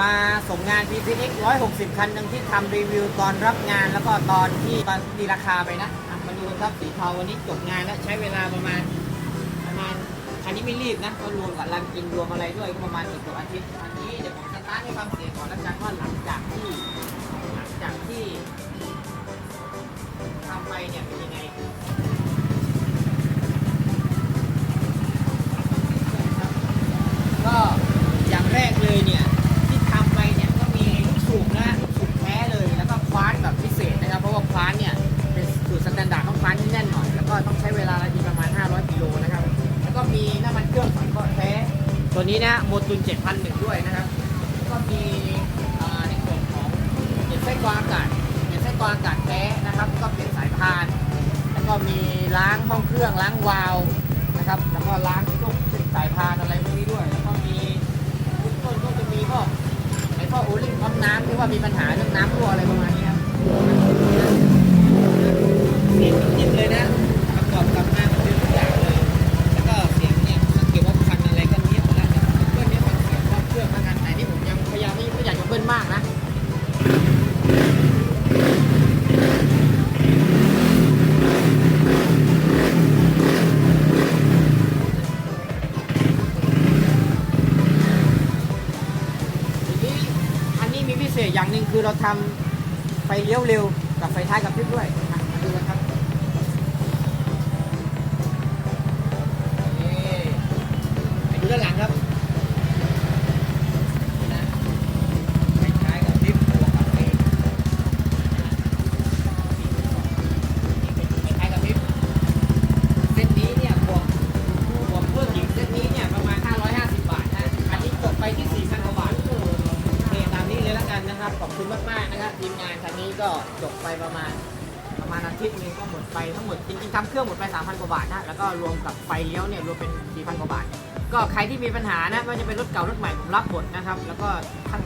มาส่งงาน PCX 160 คันหนึ่งที่ทำรีวิวตอนรับงานแล้วก็ตอนที่ตอนตีราคาไปนะอะมาดูครับสีเทาวันนี้จบงานแล้วใช้เวลาประมาณประมาณคันนี้ไม่รีบนะก็รวมกับรันกินรวมอะไรด้วยก็ประมาณอีกตัวอาทิตย์อันนี้เดี๋ยวผมสตาร์ทให้ฟังเสียงก่อนแล้วกันว่าหลังจากที่ ตัวนี้นะโมตุน7,001ด้วยนะครับ ก็มีในส่วนของเปลี่ยนไส้กรองอากาศเปลี่ยนไส้กรองอากาศแท้นะครับแล้วก็เปลี่ยนสายพาน แล้วก็มีล้างห้องเครื่องล้างวาล์วนะครับ แล้วก็ล้างพวกสายพานอะไรพวกนี้ด้วย แล้วก็มีทุกต้นก็จะมีพวกไอ้พวกโอลิงปั๊มน้ำที่ว่ามีปัญหาเรื่องน้ำรั่วอะไรประมาณนี้ครับ อย่างหนึ่งคือเราทำไฟเลี้ยวเร็วกับไฟท้ายกับพริบด้วยอะดูกันครับดูด้านหลังครับนี่นะไฟท้ายกับพริบบวกกับเบรกนี่เป็นไฟท้ายกับพริบเซตนี้เนี่ยบวกบวกเพิ่มอีกเซตนี้เนี่ยประมาณ 550 บาทนะอันนี้จบไปที่4,000กว่าบาท โอเคตามนี้เลยแล้ว กันนะครับ ขอบคุณมากๆนะครับทีมงานคันนี้ก็จบไปประมาณประมาณอาทิตย์หนึงก็หมดไปทั้งหมดจริงๆทำเครื่องหมดไป 3,000 กว่าบาทนะแล้วก็รวมกับไฟเลี้ยวเนี่ยรวมเป็น 4,000 กว่าบาท ก็ใครที่มีปัญหานะไม่ว่าจะเป็นรถเก่ารถใหม่ผมรับหมดนะครับ แล้วก็ทั้ง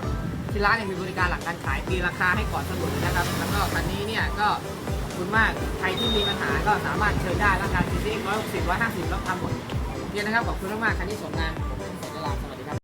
ที่ร้านเนี่ยมีบริการหลังการขายตีราคาให้ก่อนสนุนนะครับ แล้วก็คันนี้เนี่ยก็ขอบคุณมากใครที่มีปัญหาก็สามารถเชิญได้แล้วกัน CCX 160 150รับทำหมดโอเคนะครับขอบคุณมากๆคันนี้ส่งงานผม